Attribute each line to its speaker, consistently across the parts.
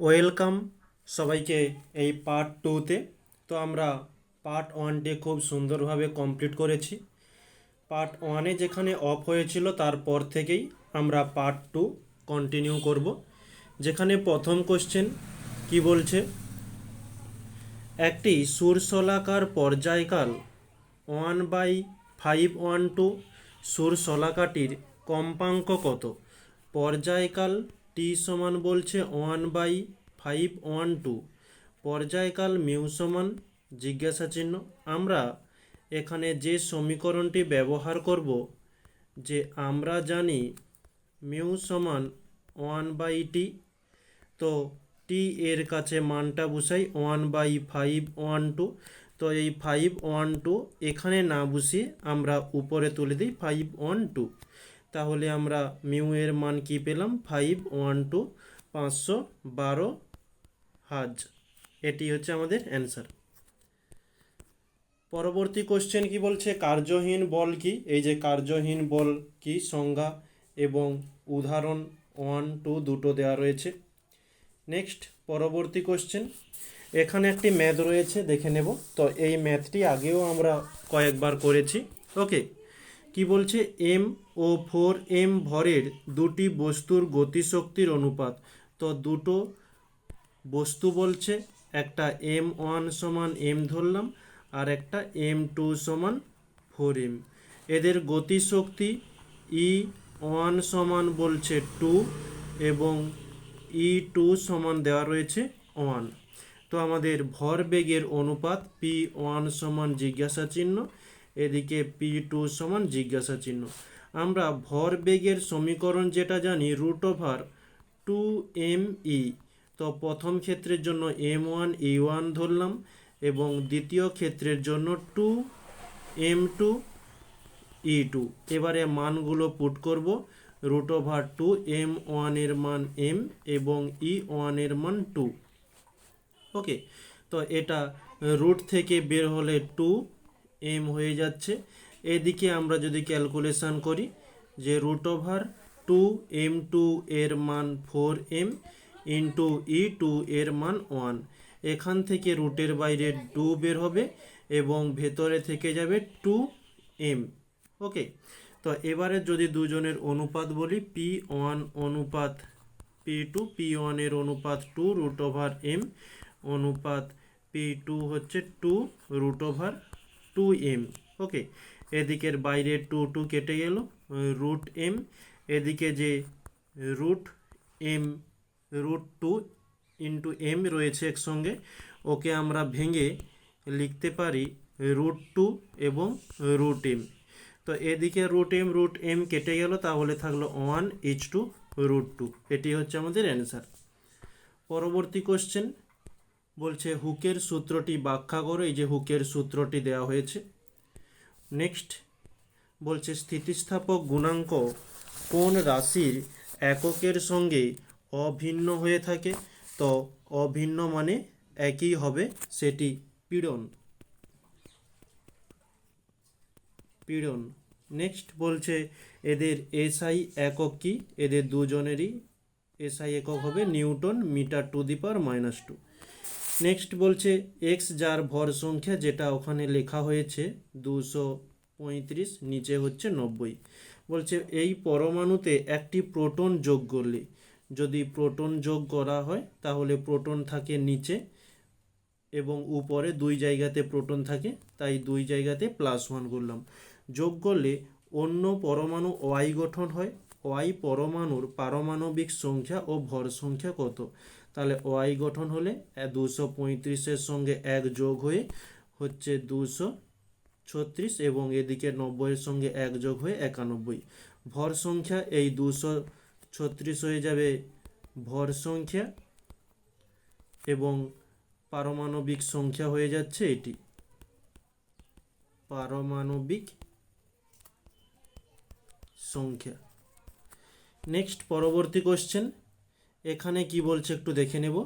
Speaker 1: Welcome সবাইকে এই part টুতে। তো আমরা পার্ট ওয়ানটি খুব সুন্দরভাবে কমপ্লিট করেছি। পার্ট ওয়ানে যেখানে অফ হয়েছিল, তারপর থেকেই আমরা পার্ট টু কন্টিনিউ করব। যেখানে প্রথম কোশ্চেন কি বলছে? একটি সুরশলাকার পর্যায়কাল one by five one two সুরশলাকাটির কম্পাঙ্ক কত? পর্যায়কাল টি সমান বলছে one by five one two পর্যায়কাল mu সমান জিজ্ঞাসা চিহ্ন। আমরা এখানে যে সমীকরণটি ব্যবহার করব, যে আমরা জানি মিউ সমান ওয়ান বাই টি তো টি এর কাছে মানটা বসাই one by five one two তো এই ফাইভ ওয়ান টু এখানে না বসিয়ে আমরা উপরে তুলে দিই ফাইভ ওয়ান টু তাহলে আমরা মিউ এর মান কি পেলাম? ফাইভ ওয়ান টু পাঁচশো বারো হাজ। এটি হচ্ছে আমাদের অ্যান্সার পরবর্তী কোশ্চেন কি বলছে? কার্যহীন বল কি? এই যে কার্যহীন বল কি? সংজ্ঞা এবং উদাহরণ ওয়ান টু দুটো দেওয়া রয়েছে। নেক্সট পরবর্তী কোশ্চেন এখানে একটি ম্যাথ রয়েছে, দেখে নেব। তো এই ম্যাথটি আগেও আমরা কয়েকবার করেছি। ওকে কি বলছে? এম ও ফোর এম ভরের দুটি বস্তুর গতিশক্তির অনুপাত। তো দুটো বস্তু বলছে, একটা এম ওয়ান সমান এম ধরলাম আর একটা এম টু সমান ফোর এম। এদের গতিশক্তি ই ওয়ান সমান বলছে টু এবং ই টু সমান দেওয়া রয়েছে ওয়ান। তো আমাদের ভরবেগের অনুপাত পি ওয়ান সমান জিজ্ঞাসা চিহ্ন এদিকে পি টু সমান জিজ্ঞাসা চিহ্ন। আমরা ভরবেগের সমীকরণ যেটা জানি root over two M E তো প্রথম ক্ষেত্রের জন্য এম ওয়ান ই ওয়ান ধরলাম এবং দ্বিতীয় ক্ষেত্রের জন্য two M two E two এবারে মানগুলো পুট করব। রুট ওভার টু এম ওয়ানের মান এম এবং ই ওয়ানের মান টু ওকে তো এটা রুট থেকে বের হলে টু এম হয়ে যাচ্ছে। এদিকে আমরা যদি ক্যালকুলেশন করি যে root over two M two এর মান four M into E two এর মান ওয়ান এখান থেকে রুটের বাইরে টু বের হবে এবং ভেতরে থেকে যাবে টু এম ওকে তো এবারে যদি দুজনের অনুপাত বলি পি ওয়ান অনুপাত পি টু পি ওয়ানের অনুপাত টু রুট ওভার এম অনুপাত পি টু হচ্ছে two root over two M okay এদিকের বাইরে টু টু কেটে গেল রুট এম এদিকে যে root M root two into M রয়েছে একসঙ্গে, ওকে আমরা ভেঙে লিখতে পারি রুট টু এবং রুট এম তো এদিকে রুট এম রুট এম কেটে গেল, তাহলে থাকল one H two root two এটি হচ্ছে আমাদের অ্যান্সার পরবর্তী কোশ্চেন বলছে, হুকের সূত্রটি ব্যাখ্যা করো, এই যে হুকের সূত্রটি দেওয়া হয়েছে। নেক্সট, বলছে, স্থিতিস্থাপক গুণাঙ্ক কোন রাশির এককের সঙ্গে অভিন্ন হয়ে থাকে? তো অভিন্ন মানে একই হবে, সেটি পীড়ন। পীড়ন। নেক্সট, বলছে, এদের এসআই একক কি? এদের দুজনেরই এসআই একক হবে newton metre to the power minus two. Next বলছে এক্স যার ভর সংখ্যা যেটা ওখানে লেখা হয়েছে দুশো পঁয়ত্রিশ, নিচে হচ্ছে নব্বই। বলছে এই পরমাণুতে একটি প্রোটন যোগ করলে, যদি প্রোটন যোগ করা হয় তাহলে প্রোটন থাকে নিচে এবং উপরে দুই জায়গাতে প্রোটন থাকে, তাই দুই জায়গাতে প্লাস ওয়ান করলাম। যোগ করলে অন্য পরমাণু ওয়াই গঠন হয় ওয়াই পরমাণুর পারমাণবিক সংখ্যা ও ভর সংখ্যা কত? তাহলে ওয়াই গঠন হলে দুশো পঁয়ত্রিশের সঙ্গে এক যোগ হয়ে হচ্ছে দুশো ছত্রিশ এবং এদিকে নব্বইয়ের সঙ্গে এক যোগ হয়ে একানব্বই। ভর সংখ্যা এই দুশো ছত্রিশ হয়ে যাবে ভর সংখ্যা এবং পারমাণবিক সংখ্যা হয়ে যাচ্ছে এটি। পারমাণবিক সংখ্যা। নেক্সট পরবর্তী কোশ্চেন এখানে কি বলছে একটু দেখে নেব।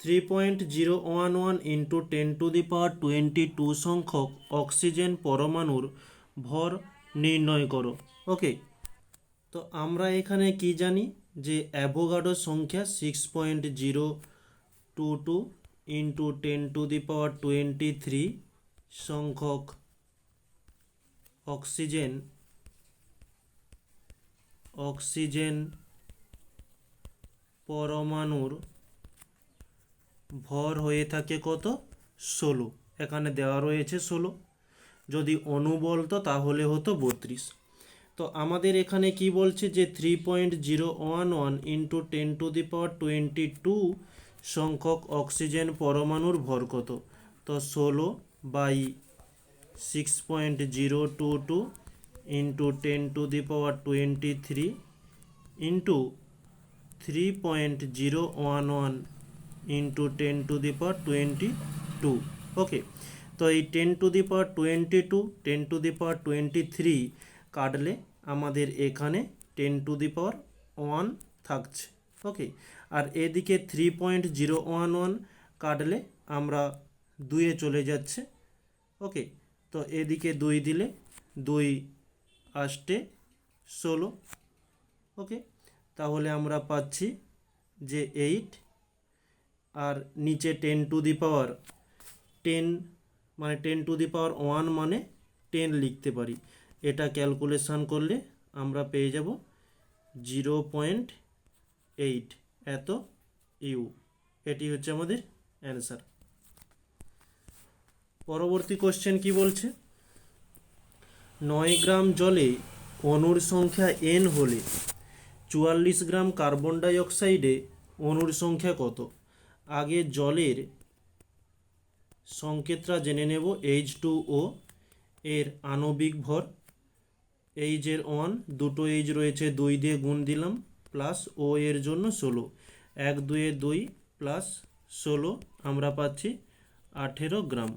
Speaker 1: Three point zero one one into ten to the power twenty two সংখ্যক অক্সিজেন পরমাণুর ভর নির্ণয় করো। ওকে, তো আমরা এখানে কি জানি? যে অ্যাভোগাডো সংখ্যা six point zero two two into ten to the power twenty three সংখ্যক অক্সিজেন অক্সিজেন পরমাণুর ভর হয়ে থাকে কত? ষোলো। এখানে দেওয়া রয়েছে ষোলো। যদি অণু বলতো তাহলে হতো বত্রিশ। তো আমাদের এখানে কি বলছে যে three point zero one one into ten to the power twenty two সংখ্যক অক্সিজেন পরমাণুর ভর কত? তো ষোলো by six point zero two two into ten to the power twenty three into three point zero one one into ten to the power twenty two okay তো এই ten to the power twenty two ten to the power twenty three কাটলে আমাদের এখানে ten to the power one থাকছে। Okay আর এদিকে three point zero one one কাটলে আমরা দুয়ে চলে যাচ্ছে। ওকে তো এদিকে দুই দিলে দুই আষ্টে ষোলো। ওকে তাহলে আমরা পাচ্ছি যে এইট আর নিচে ten to the power ten মানে ten to the power one মানে টেন লিখতে পারি। এটা ক্যালকুলেশন করলে আমরা পেয়ে যাব জিরো পয়েন্ট এইট এত ইউ এটি হচ্ছে আমাদের অ্যান্সার পরবর্তী কোশ্চেন কি বলছে? নয় গ্রাম জলে অণুর সংখ্যা এন হলে চুয়াল্লিশ গ্রাম কার্বন ডাই অক্সাইডে অণুর সংখ্যা কত? আগে জলের সংকেতটা জেনে নেব এইচ টু ও এর আণবিক ভর। এইচের ওয়ান দুটো এইচ রয়েছে, দুই দিয়ে গুণ দিলাম প্লাস ও এর জন্য ষোলো। এক, দুয়ে দুই প্লাস ষোলো, আমরা পাচ্ছি আঠেরো গ্রাম।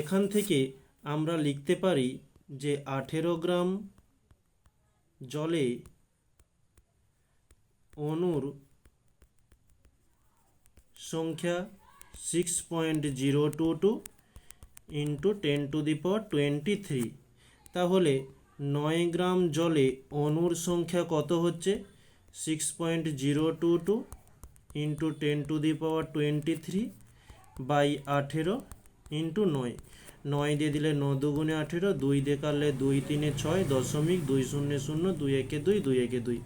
Speaker 1: এখান থেকে আমরা লিখতে পারি যে আঠেরো গ্রাম জলে অণুর সংখ্যা six point zero two two into ten to the power twenty three তাহলে নয় গ্রাম জলে অণুর সংখ্যা কত হচ্ছে? Six point zero two two into ten to the power twenty three by আঠেরো ইন্টু নয়। নয় দিয়ে দিলে ন দুগুণে আঠেরো, দুই দিয়ে কাটলে দুই তিনে ছয়, দশমিক দুই শূন্য শূন্য, দুই একে দুই দুই একে দুই।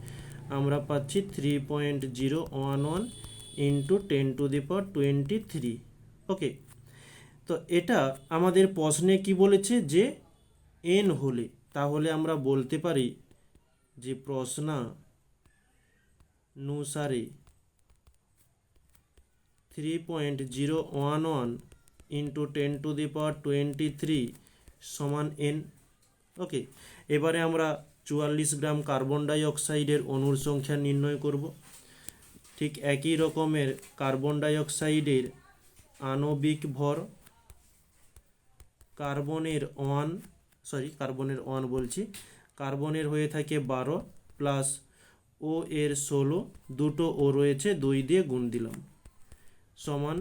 Speaker 1: আমরা পাচ্ছি three point zero one one into ten to the power twenty three okay তো এটা আমাদের প্রশ্নে কি বলেছে যে এন হলে, তাহলে আমরা বলতে পারি যে প্রশ্নানুসারে three point zero one one into ten to the power twenty three সমান এন ওকে এবারে আমরা চুয়াল্লিশ গ্রাম কার্বন ডাই অক্সাইডের অণুর সংখ্যা নির্ণয় করব। ঠিক একই রকমের কার্বন ডাইঅক্সাইডের আণবিক ভর কার্বনের ওয়ান, সরি, কার্বনের ওয়ান বলছি, কার্বনের হয়ে থাকে বারো প্লাস ও এর ষোলো, দুটো ও রয়েছে, দুই দিয়ে গুণ দিলাম। সমান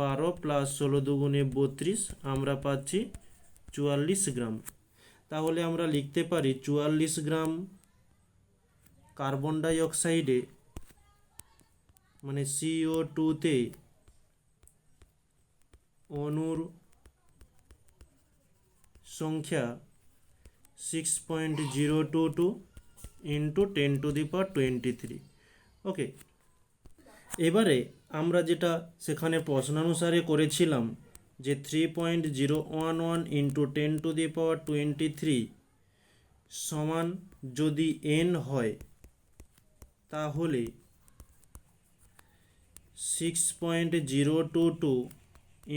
Speaker 1: বারো প্লাস ষোলো দুগুণে বত্রিশ, আমরা পাচ্ছি চুয়াল্লিশ গ্রাম। তাহলে আমরা লিখতে পারি চুয়াল্লিশ গ্রাম কার্বন ডাই অক্সাইডে মানে সিও টুতে অনুর সংখ্যা six point zero two two into ten to the power twenty three okay এবারে আমরা যেটা সেখানে প্রশ্নানুসারে করেছিলাম যে three point zero one one into ten to the power twenty three সমান যদি এন হয়, তাহলে six point zero two two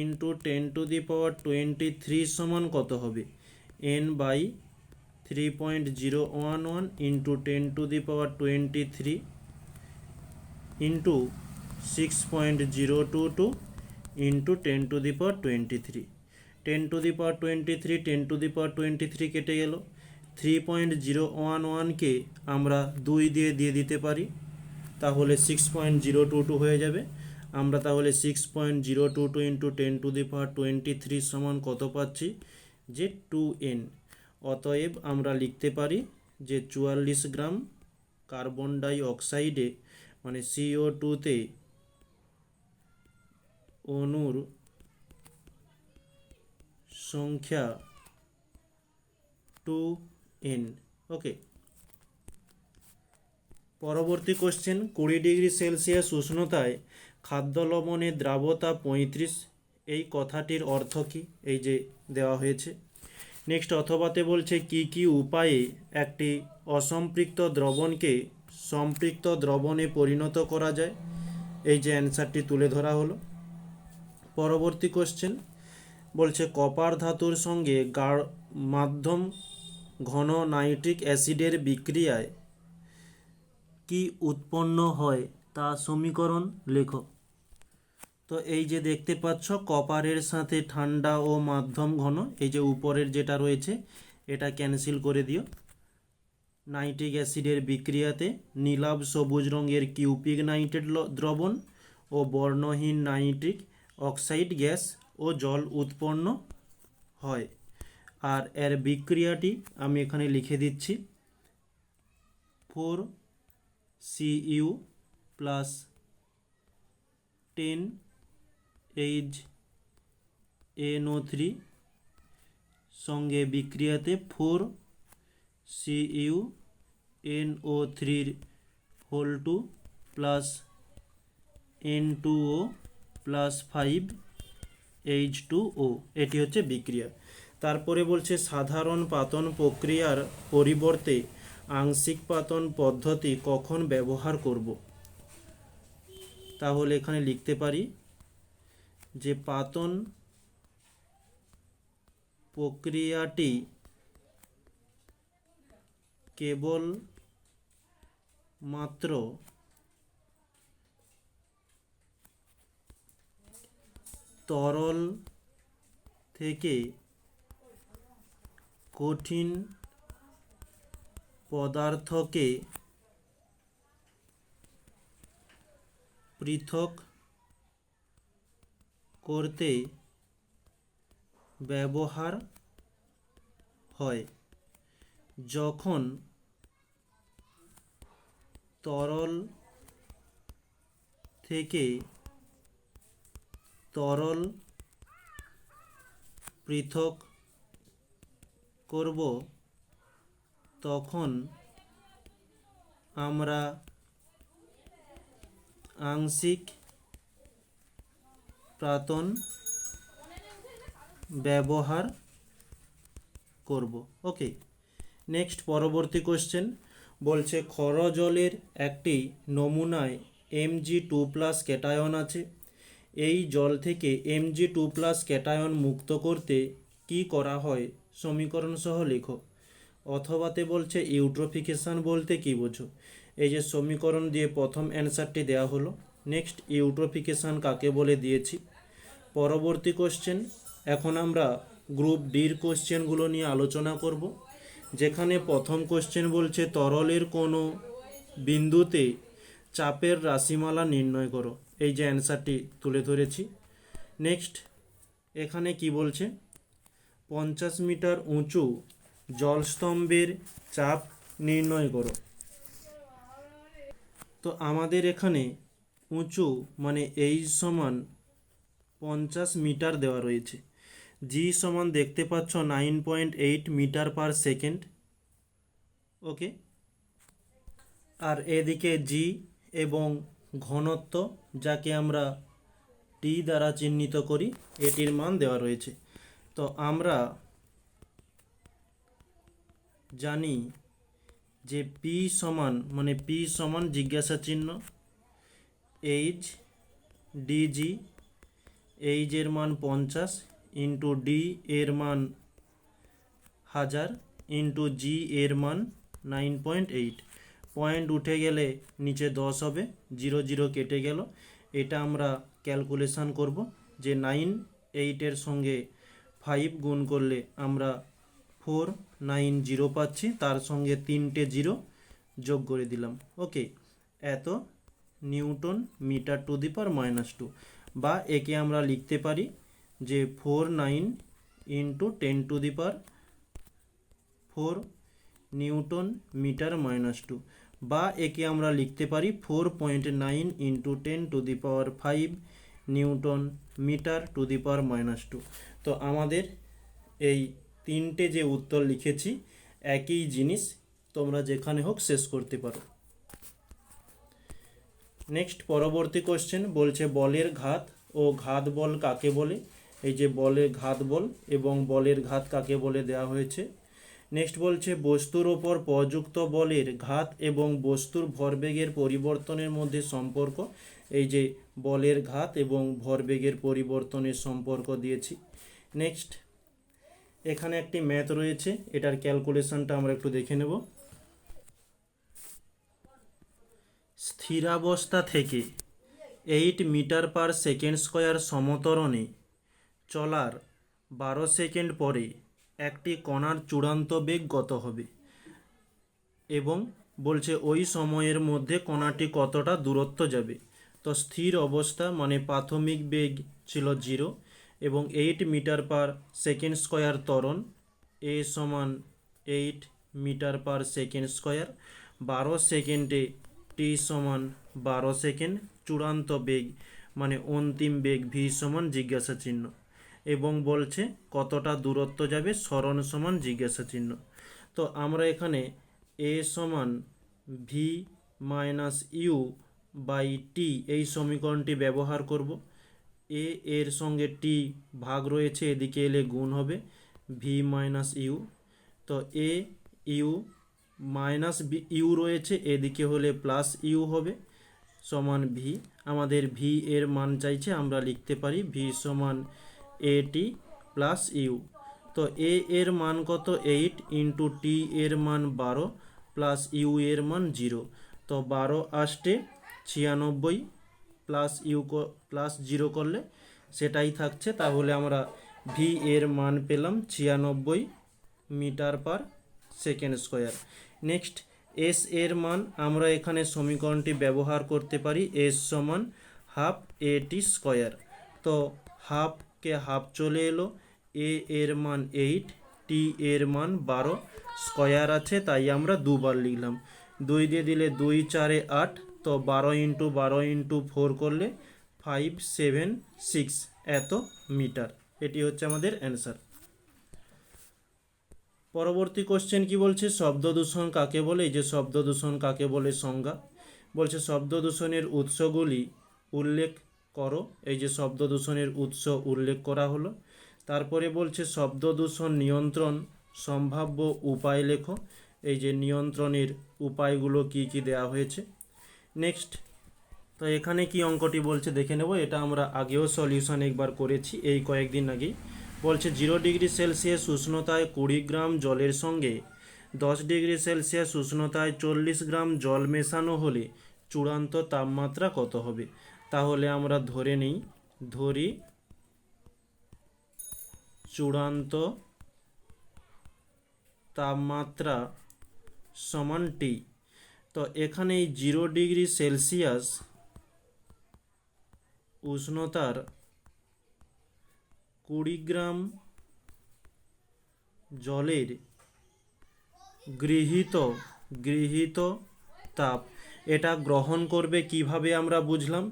Speaker 1: into ten to the power twenty three সমান কত হবে? N by three point zero one one into ten to the power twenty three into six point zero two two into ten to the power twenty three ten to the power twenty three ten to the power twenty three কেটে গেল। Three point zero one ওয়ানকে আমরা দুই দিয়ে দিয়ে দিতে পারি, তাহলে six point zero two two হয়ে যাবে। আমরা তাহলে six point zero two two into ten to the power twenty three সমান কত পাচ্ছি? যে টু এন অতএব আমরা লিখতে পারি যে চুয়াল্লিশ গ্রাম কার্বন ডাই অক্সাইডে মানে সিও টুতে অণুর সংখ্যা টু এন ওকে পরবর্তী কোশ্চেন কুড়ি ডিগ্রি সেলসিয়াস উষ্ণতায় খাদ্য লবণের দ্রাবতা পঁয়ত্রিশ। এই কথাটির অর্থ কী? এই যে দেওয়া হয়েছে। নেক্সট অথবাতে বলছে কি কি উপায়ে একটি অসম্পৃক্ত দ্রবণকে সম্পৃক্ত দ্রবণে পরিণত করা যায়? এই যে অ্যান্সারটি তুলে ধরা হলো। পরবর্তী কোশ্চেন বলছে, কপার ধাতুর সঙ্গে গাঢ় মাধ্যম ঘন নাইট্রিক অ্যাসিডের বিক্রিয়ায় কি উৎপন্ন হয় তা সমীকরণ লেখো। তো এই যে দেখতে পাচ্ছ, কপারের সাথে ঠান্ডা ও মাধ্যম ঘন, এই যে উপরের যেটা রয়েছে, এটা ক্যান্সেল করে দিও। নাইট্রিক অ্যাসিডের বিক্রিয়াতে নীলাভ সবুজ রঙের কিউপিক নাইট্রেট দ্রবণ ও বর্ণহীন নাইট্রিক অক্সাইড গ্যাস ও জল উৎপন্ন হয়। আর এর বিক্রিয়াটি আমি এখানে লিখে দিচ্ছি। Four CU plus ten H NO three সঙ্গে বিক্রিয়াতে ফোর সি সিইউ এনও থ্রির whole two plus N two O plus five H two O এটি হচ্ছে বিক্রিয়া। তারপরে বলছে, সাধারণ পাতন প্রক্রিয়ার পরিবর্তে আংশিক পাতন পদ্ধতি কখন ব্যবহার করব? তাহলে এখানে লিখতে পারি যে, পাতন প্রক্রিয়াটি কেবল মাত্র তরল থেকে কঠিন পদার্থকে পৃথক করতে ব্যবহার হয়। যখন তরল থেকে তরল পৃথক করব, তখন আমরা আংশিক প্রাতন ব্যবহার করব। ওকে নেক্সট পরবর্তী কোশ্চেন বলছে ক্ষর জলের একটি নমুনায় এমজি টু প্লাস ক্যাটায়ন আছে। এই জল থেকে এমজি টু প্লাস ক্যাটায়ন মুক্ত করতে কি করা হয়? সমীকরণ সহ লেখো। অথবাতে বলছে ইউট্রোফিকেশান বলতে কি বোঝো? এই যে সমীকরণ দিয়ে প্রথম অ্যান্সারটি দেওয়া হলো। নেক্সট, ইউট্রোফিকেশান কাকে বলে দিয়েছি? পরবর্তী কোশ্চেন। এখন আমরা গ্রুপ ডির কোশ্চেনগুলো নিয়ে আলোচনা করব, যেখানে প্রথম কোশ্চেন বলছে তরলের কোনো বিন্দুতে চাপের রাশিমালা নির্ণয় করো। এই যে অ্যান্সারটি তুলে ধরেছি। নেক্সট, এখানে কি বলছে? পঞ্চাশ মিটার উঁচু জলস্তম্ভের চাপ নির্ণয় করো। তো আমাদের এখানে উঁচু মানে এই সমান পঞ্চাশ মিটার দেওয়া রয়েছে। জি সমান দেখতে পাচ্ছ nine point eight metre per second. Okay? আর এদিকে জি এবং ঘনত্ব যাকে আমরা টি দ্বারা চিহ্নিত করি, এটির মান দেওয়া রয়েছে। তো আমরা জানি যে পি সমান মানে পি সমান জিজ্ঞাসা চিহ্ন এইচ ডিজি এইচ এর মান পঞ্চাশ ইন্টু ডি এর মান হাজার ইন্টু জি এর মান নাইন পয়েন্ট এইট পয়েন্ট উঠে গেলে নিচে দশ হবে, জিরো জিরো কেটে গেল। এটা আমরা ক্যালকুলেশন করব যে নাইন এইটের সঙ্গে ফাইভ গুণ করলে আমরা ফোর নাইন জিরো পাচ্ছি, তার সঙ্গে তিনটে জিরো যোগ করে দিলাম। ওকে, এত newton metre to the per minus two. বা একে আমরা লিখতে পারি যে four nine into ten to the per four newton metre minus two. বা একে আমরা লিখতে পারি four point nine into ten to the power five newton metre to the power minus two. তো আমাদের এই তিনটে যে উত্তর লিখেছি, একই জিনিস তোমরা যেখানে হোক শেষ করতে পারো। নেক্সট পরবর্তী কোশ্চেন বলছে বলের ঘাত ও ঘাত বল কাকে বলে? এই যে বলের ঘাত বল এবং বলের ঘাত কাকে বলে দেওয়া হয়েছে? নেক্সট বলছে, বস্তুর ওপর প্রযুক্ত বলের ঘাত এবং বস্তুর ভরবেগের পরিবর্তনের মধ্যে সম্পর্ক। এই যে বলের ঘাত এবং ভরবেগের পরিবর্তনের সম্পর্ক দিয়েছি। নেক্সট, এখানে একটি ম্যাথ রয়েছে, এটার ক্যালকুলেশনটা আমরা একটু দেখে নেব। স্থিরাবস্থা থেকে eight metre per second square সমতরণে চলার বারো সেকেন্ড পরে একটি কণার চূড়ান্ত বেগ কত হবে। এবং বলছে, ওই সময়ের মধ্যে কণাটি কতটা দূরত্ব যাবে? তো স্থির অবস্থা মানে প্রাথমিক বেগ ছিল জিরো এবং eight metre per second square ত্বরণ এ সমান eight metre per second square. বারো সেকেন্ডে টি সমান বারো সেকেন্ড চূড়ান্ত বেগ মানে অন্তিম বেগ ভি সমান জিজ্ঞাসা চিহ্ন এবং বলছে, কতটা দূরত্ব যাবে? স্মরণ সমান জিজ্ঞাসা চিহ্ন। তো আমরা এখানে এ সমান v minus u by t এই সমীকরণটি ব্যবহার করব। এ এর সঙ্গে টি ভাগ রয়েছে, এদিকে এলে গুণ হবে ভি মাইনাস ইউ। তো এ ইউ মাইনাস ইউ রয়েছে, এদিকে হলে প্লাস ইউ হবে সমান ভি। আমাদের ভি এর মান চাইছে, আমরা লিখতে পারি ভি সমান এ টি প্লাস ইউ তো এ এর মান কত? এইট ইন্টু টি এর মান বারো প্লাস ইউ এর মান জিরো তো বারো আষ্টে ছিয়ানব্বই প্লাস ইউ প্লাস জিরো করলে সেটাই থাকছে। তাহলে আমরা ভি এর মান পেলাম ছিয়ানব্বই metre per second square. Next s এর মান আমরা এখানে সমীকরণটি ব্যবহার করতে পারি এস সমান হাফ এ টি স্কোয়ার তো হাফকে হাফ চলে এলো? এ এর মান এইট টি এর মান বারো স্কোয়ার আছে, তাই আমরা দুবার লিখলাম। দুই দিয়ে দিলে দুই চারে আট, তো বারো ইন্টু বারো ইন্টু ফোর করলে ফাইভ সেভেন সিক্স এত মিটার। এটি হচ্ছে আমাদের অ্যান্সার পরবর্তী কোশ্চেন কি বলছে? শব্দ দূষণ কাকে বলে? এই যে শব্দ দূষণ কাকে বলে? সংজ্ঞা। বলছে শব্দ দূষণের উৎসগুলি উল্লেখ করো। এই যে শব্দ দূষণের উৎস উল্লেখ করা হলো। তারপরে বলছে, শব্দ দূষণ নিয়ন্ত্রণ সম্ভাব্য উপায় লেখো। এই যে নিয়ন্ত্রণের উপায়গুলো কি কি দেওয়া হয়েছে। নেক্সট। তো এখানে কি অঙ্কটি বলছে দেখে নেব। এটা আমরা আগেও সলিউশন একবার করেছি এই কয়েকদিন আগেই। বলছে, জিরো ডিগ্রি সেলসিয়াস উষ্ণতায় কুড়ি গ্রাম জলের সঙ্গে দশ ডিগ্রি সেলসিয়াস উষ্ণতায় চল্লিশ গ্রাম জল মেশানো হলে চূড়ান্ত তাপমাত্রা কত হবে? তাহলে আমরা ধরে নিই, ধরি চূড়ান্ত তাপমাত্রা সমান টি তো এখানে জিরো ডিগ্রি সেলসিয়াস উষ্ণতার কুড়ি গ্রাম জলের গৃহীত গৃহীত তাপ। এটা গ্রহণ করবে কীভাবে আমরা বুঝলাম?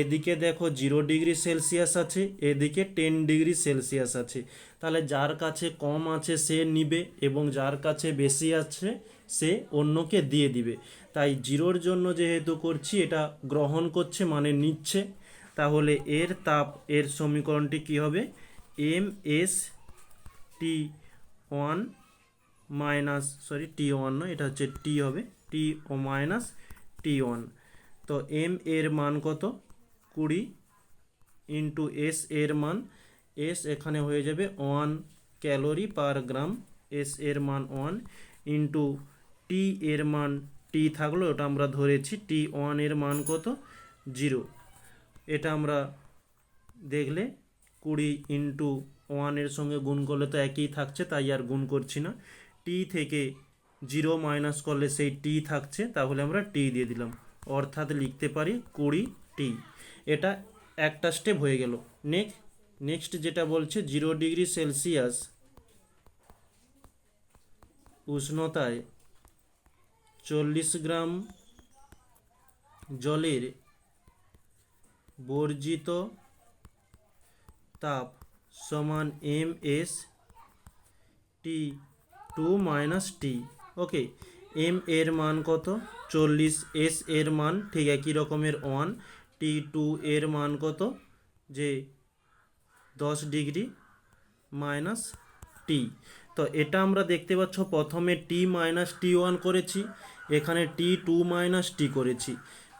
Speaker 1: এদিকে দেখো জিরো ডিগ্রি সেলসিয়াস আছে, এদিকে টেন ডিগ্রি সেলসিয়াস আছে। তাহলে যার কাছে কম আছে সে নিবে এবং যার কাছে বেশি আছে সে অন্যকে দিয়ে দিবে। তাই জিরোর জন্য যেহেতু করছি, এটা গ্রহণ করছে মানে নিচ্ছে। তাহলে এর তাপ, এর সমীকরণটি কি হবে? M S T one minus, sorry T one নয়, এটা হচ্ছে টি হবে, T O minus T one তো এম এর মান কত? কুড়ি ইন্টু এস এর মান। এস এখানে হয়ে যাবে one calorie per gram S এর মান ওয়ান ইন্টু টি এর মান টি থাকল, ওটা আমরা ধরেছি টি ওয়ানের মান কত? জিরো এটা আমরা দেখলে কুড়ি ইন্টু ওয়ানের সঙ্গে গুণ করলে তো একই থাকছে, তাই আর গুণ করছি না। টি থেকে জিরো মাইনাস করলে সেই টি থাকছে, তাহলে আমরা টি দিয়ে দিলাম। অর্থাৎ লিখতে পারি কুড়ি টি। এটা একটা স্টেপ হয়ে গেল। নেক্সট নেক্সট যেটা বলছে, জিরো ডিগ্রি সেলসিয়াস উষ্ণতায় চল্লিশ গ্রাম জলের বর্জিত তাপ সমান M S T two minus T. Okay M এর মান কত? চল্লিশ এস এর মান ঠিক একই রকমের ওয়ান টি টু এর মান কত? যে দশ ডিগ্রি মাইনাস টি তো এটা আমরা দেখতে পাচ্ছ, প্রথমে টি মাইনাস টি ওয়ান করেছি, এখানে টি টু মাইনাস টি করেছি।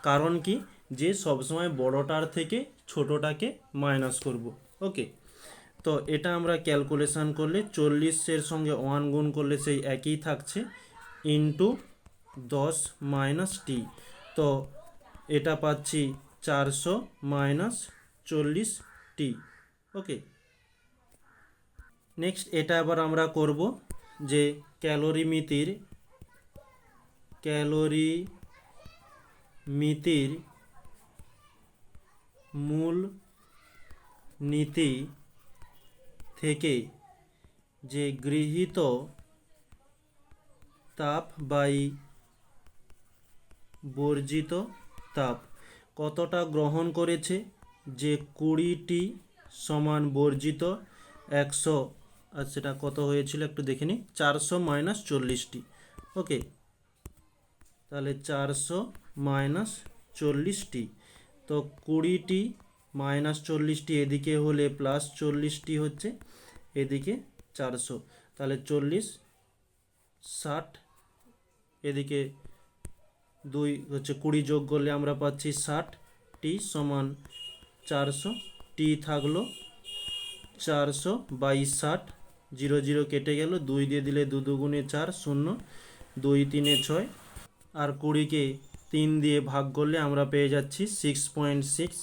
Speaker 1: কারণ কি? যে সবসময় বড়টার থেকে ছোটোটাকে মাইনাস করব, ওকে? তো এটা আমরা ক্যালকুলেশন করলে চল্লিশের সঙ্গে ওয়ান গুণ করলে সেই একই থাকছে। ইন্টু দশ মাইনাস টি তো এটা পাচ্ছি চারশো মাইনাস চল্লিশ টি ওকে নেক্সট এটা আবার আমরা করব যে ক্যালোরি মিতির ক্যালোরি মিতির মূল নীতি থেকে যে গৃহীত তাপ বাই বর্জিত তাপ। কতটা গ্রহণ করেছে? যে কুড়িটি সমান বর্জিত একশো। আর সেটা কত হয়েছিল একটু দেখে নিই। চারশো মাইনাস চল্লিশটি। ওকে। তাহলে চারশো মাইনাস চল্লিশটি। তো কুড়িটি মাইনাস চল্লিশটি এদিকে হলে প্লাস চল্লিশটি হচ্ছে এদিকে চারশো। তাহলে চল্লিশ ষাট এদিকে দুই হচ্ছে কুড়ি যোগ করলে আমরা পাচ্ছি ষাট, টি সমান চারশো, টি থাকল চারশো বাইশ ষাট। জিরো জিরো কেটে গেল, দুই দিয়ে দিলে দু দুগুণে চার, শূন্য, দুই তিনে ছয়। আর কুড়িকে তিন দিয়ে ভাগ করলে আমরা পেয়ে যাচ্ছি সিক্স পয়েন্ট সিক্স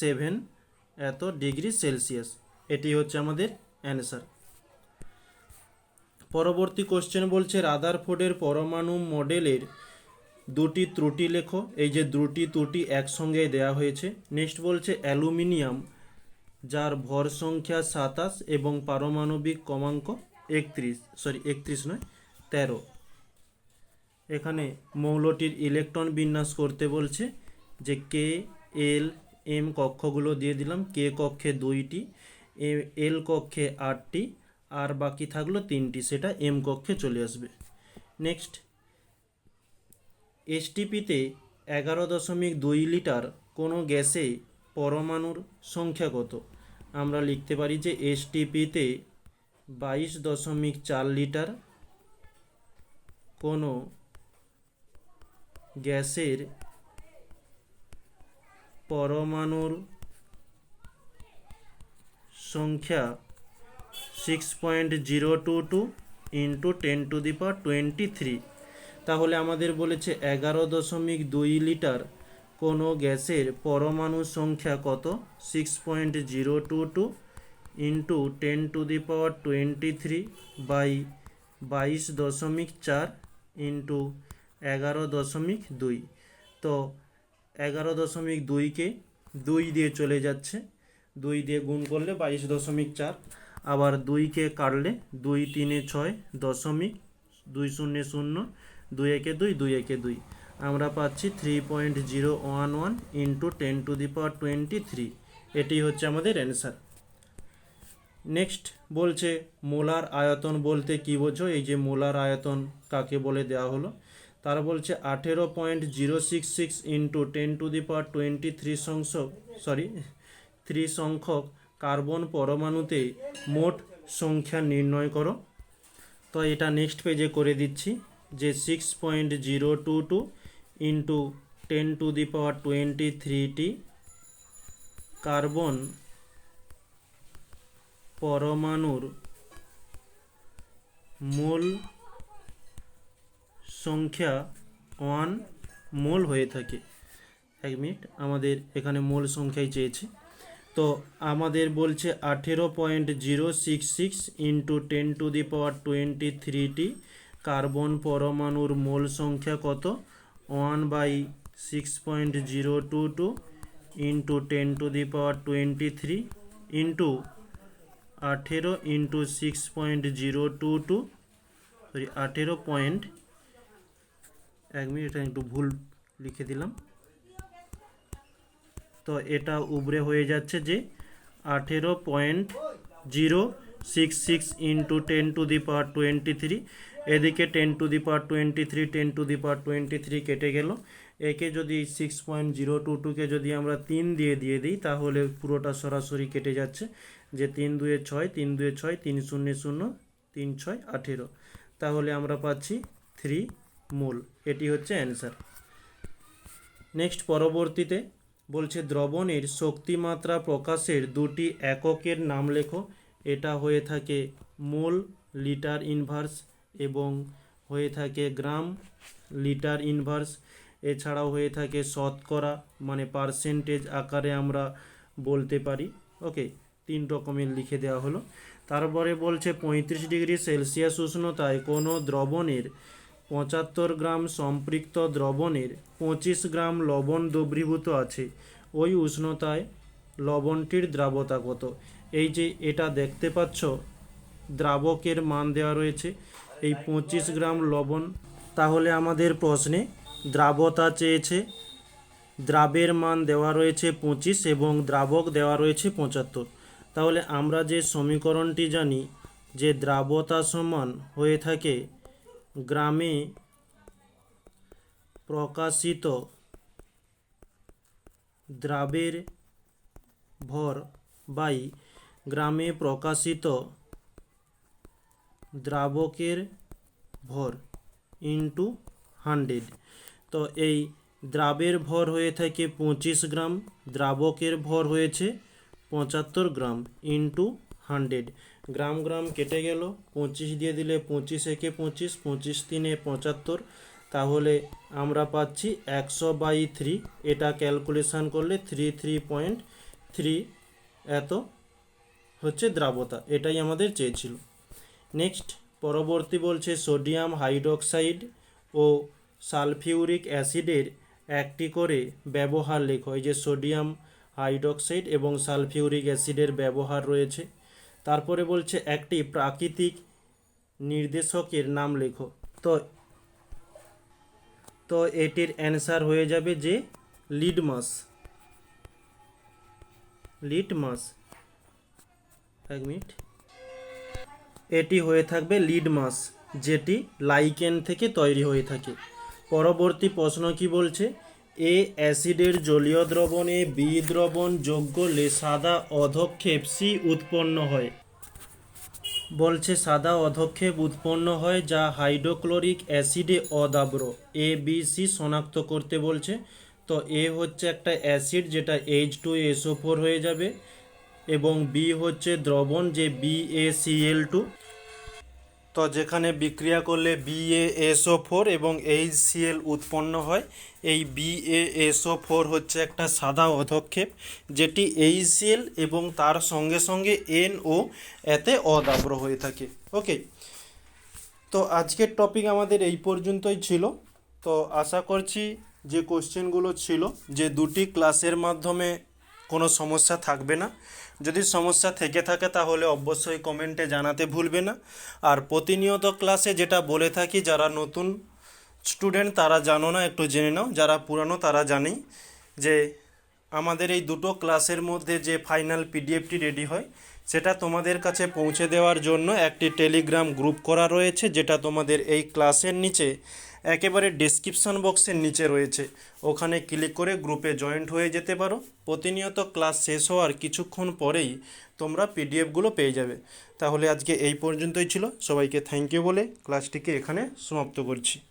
Speaker 1: সেভেন, এত ডিগ্রি সেলসিয়াস। এটি হচ্ছে আমাদের অ্যান্সার। পরবর্তী কোশ্চেন বলছে, রাদারফোর্ডের পরমাণু মডেলের দুটি ত্রুটি লেখো। এই যে দুটি ত্রুটি একসঙ্গে দেওয়া হয়েছে। নেক্সট বলছে, অ্যালুমিনিয়াম, যার ভর সংখ্যা সাতাশ এবং পারমাণবিক ক্রমাঙ্ক একত্রিশ সরি একত্রিশ নয়, তেরো। এখানে মৌলটির ইলেকট্রন বিন্যাস করতে বলছে যে কে এল এম কক্ষগুলো দিয়ে দিলাম। কে কক্ষে দুইটি এল কক্ষে আটটি আর বাকি থাকল তিনটি, সেটা এম কক্ষে চলে আসবে। নেক্সট। এসটিপিতে এগারো দশমিক দুই লিটার কোনো গ্যাসে পরমাণুর সংখ্যা কত? আমরা লিখতে পারি যে এসটিপিতে বাইশ দশমিক চার লিটার কোনো গ্যাসের পরমাণুর সংখ্যা six point zero two two into ten to the power twenty three তাহলে আমাদের বলেছে এগারো দশমিক দুই লিটার কোনো গ্যাসের পরমাণু সংখ্যা কত? Six point zero two two into ten to the power twenty three by বাইশ দশমিক চার ইন্টু এগারো দশমিক দুই। তো এগারো দশমিক দুইকে দুই দিয়ে চলে যাচ্ছে। দুই দিয়ে গুণ করলে বাইশ দশমিক চার। আবার দুইকে কাটলে দুই তিনে ছয় দশমিক দুই শূন্য শূন্য, দুই একে দুই দুই একে দুই। আমরা পাচ্ছি three point zero one one into ten to the power twenty three এটি হচ্ছে আমাদের অ্যান্সার নেক্সট বলছে, মোলার আয়তন বলতে কি বোঝো? এই যে মোলার আয়তন কাকে বলে দেওয়া হলো? তারা বলছে আঠেরো point zero six six into ten to the power twenty three সংখ্যক সরি থ্রি সংখ্যক কার্বন পরমাণুতে মোট সংখ্যা নির্ণয় করো। তো এটা নেক্সট পেজে করে দিচ্ছি যে six point zero two two into ten to the power twenty thirty carbon পরমাণুর মোল সংখ্যা ওয়ান মোল হয়ে থাকে। এক মিনিট, আমাদের এখানে মোল সংখ্যাই চেয়েছে। তো আমাদের বলছে আঠেরো point zero six six into ten to the power twenty thirty carbon পরমাণুর মোল সংখ্যা কত? One by six point zero two two into ten to the power twenty three into আঠেরো into six point zero two two sorry আঠেরো point এক minute একটু ভুল লিখে দিলাম। তো এটা উবরে হয়ে যাচ্ছে যে আঠেরো point zero six six into ten to the power twenty three. এদিকে ten to the power twenty three, ten to the power twenty three কেটে গেল। একে যদি সিক্স পয়েন্ট জিরো টু টুকে যদি আমরা তিন দিয়ে দিয়ে দিই, তাহলে পুরোটা সরাসরি কেটে যাচ্ছে যে তিন দুয়ে ছয়, তিন দুয়ে ছয়, তিন শূন্য শূন্য, তিন ছয়, আঠেরো। তাহলে আমরা পাচ্ছি থ্রি মোল। এটি হচ্ছে অ্যান্সার। নেক্সট পরবর্তীতে বলছে, দ্রবণের শক্তিমাত্রা প্রকাশের দুটি এককের নাম লেখো। এটা হয়ে থাকে মোল লিটার ইনভার্স এবং হয়ে থাকে গ্রাম লিটার ইনভার্স। এছাড়াও হয়ে থাকে শতকরা মানে পার্সেন্টেজ আকারে আমরা বলতে পারি। ওকে, তিন রকমের লিখে দেওয়া হলো। তারপরে বলছে, পঁয়ত্রিশ ডিগ্রি সেলসিয়াস উষ্ণতায় কোনো দ্রবণের পঁচাত্তর গ্রাম সম্পৃক্ত দ্রবণের পঁচিশ গ্রাম লবণ দ্রবীভূত আছে। ওই উষ্ণতায় লবণটির দ্রাবতা কত? এই যে এটা দেখতে পাচ্ছ, দ্রাবকের মান দেওয়া রয়েছে এই পঁচিশ গ্রাম লবণ। তাহলে আমাদের প্রশ্নে দ্রাবতা চেয়েছে, দ্রাবের মান দেওয়া রয়েছে পঁচিশ এবং দ্রাবক দেওয়া রয়েছে পঁচাত্তর। তাহলে আমরা যে সমীকরণটি জানি যে দ্রাবতা সমান হয়ে থাকে গ্রামে প্রকাশিত দ্রাবের ভর বাই গ্রামে প্রকাশিত দ্রাবকের ভর ইন্টু হান্ড্রেড তো এই দ্রাবের ভর হয়ে থাকে পঁচিশ গ্রাম, দ্রাবকের ভর হয়েছে পঁচাত্তর গ্রাম ইন্টু হান্ড্রেড গ্রাম গ্রাম কেটে গেল। পঁচিশ দিয়ে দিলে পঁচিশ একে পঁচিশ পঁচিশ তিনে পঁচাত্তর। তাহলে আমরা পাচ্ছি একশো বাই থ্রি। এটা ক্যালকুলেশান করলে থ্রি থ্রি পয়েন্ট থ্রি এত হচ্ছে দ্রাবতা। এটাই আমাদের চেয়েছিল। নেক্সট, পরবর্তী বলছে সোডিয়াম হাইড্রোক্সাইড ও সালফিউরিক অ্যাসিডের একটি করে ব্যবহার লেখো। এই যে সোডিয়াম হাইড্রোক্সাইড এবং সালফিউরিক অ্যাসিডের ব্যবহার রয়েছে। তারপরে বলছে, একটি প্রাকৃতিক নির্দেশকের নাম লেখো। তো তো এটির অ্যান্সার হয়ে যাবে যে লিডমাস লিটমাস। এক মিনিট। এটি হয়ে থাকবে লিডমাস যেটি লাইকেন থেকে তৈরি হয়ে থাকে। পরবর্তী প্রশ্ন কি বলছে? এ অ্যাসিডের জলীয় দ্রবণে বি দ্রবণ যোগ করলে সাদা অধক্ষেপ সি উৎপন্ন হয়। বলছে সাদা অধক্ষেপ উৎপন্ন হয় যা হাইড্রোক্লোরিক অ্যাসিডে অদাব্র। এ বি সি শনাক্ত করতে বলছে। তো এ হচ্ছে একটা অ্যাসিড যেটা এইচ টু এসও ফোর হয়ে যাবে এবং বি হচ্ছে দ্রবণ যে B A C L two তো যেখানে বিক্রিয়া করলে বিএএসও ফোর এবং এইচ সিএল উৎপন্ন হয়, এই বিএএসও ফোর হচ্ছে একটা সাদা অধক্ষেপ, যেটি এইচসিএল এবং তার সঙ্গে সঙ্গে এন ও এতে অদাব্র হয়ে থাকে। ওকে তো আজকের টপিক আমাদের এই পর্যন্তই ছিল। তো আশা করছি যে কোশ্চেনগুলো ছিল, যে দুটি ক্লাসের মাধ্যমে কোনো সমস্যা থাকবে না। যদি সমস্যা থেকে থাকে তাহলে অবশ্যই কমেন্টে জানাতে ভুলবে না। আর প্রতিনিয়ত ক্লাসে যেটা বলে থাকি, যারা নতুন স্টুডেন্ট তারা জানো না, একটু জেনে নাও। যারা পুরানো তারা জানেই যে আমাদের এই দুটো ক্লাসের মধ্যে যে ফাইনাল পিডিএফটি রেডি হয়, সেটা তোমাদের কাছে পৌঁছে দেওয়ার জন্য একটি টেলিগ্রাম গ্রুপ করা রয়েছে, যেটা তোমাদের এই ক্লাসের নিচে একেবারে ডেসক্রিপশন বক্সের নিচে রয়েছে। ওখানে ক্লিক করে গ্রুপে জয়েন্ট হয়ে যেতে পারো। প্রতিনিয়ত ক্লাস শেষ হওয়ার কিছুক্ষণ পরেই তোমরা পিডিএফগুলো পেয়ে যাবে। তাহলে আজকে এই পর্যন্তই ছিল। সবাইকে থ্যাংক ইউ বলে ক্লাসটিকে এখানে সমাপ্ত করছি।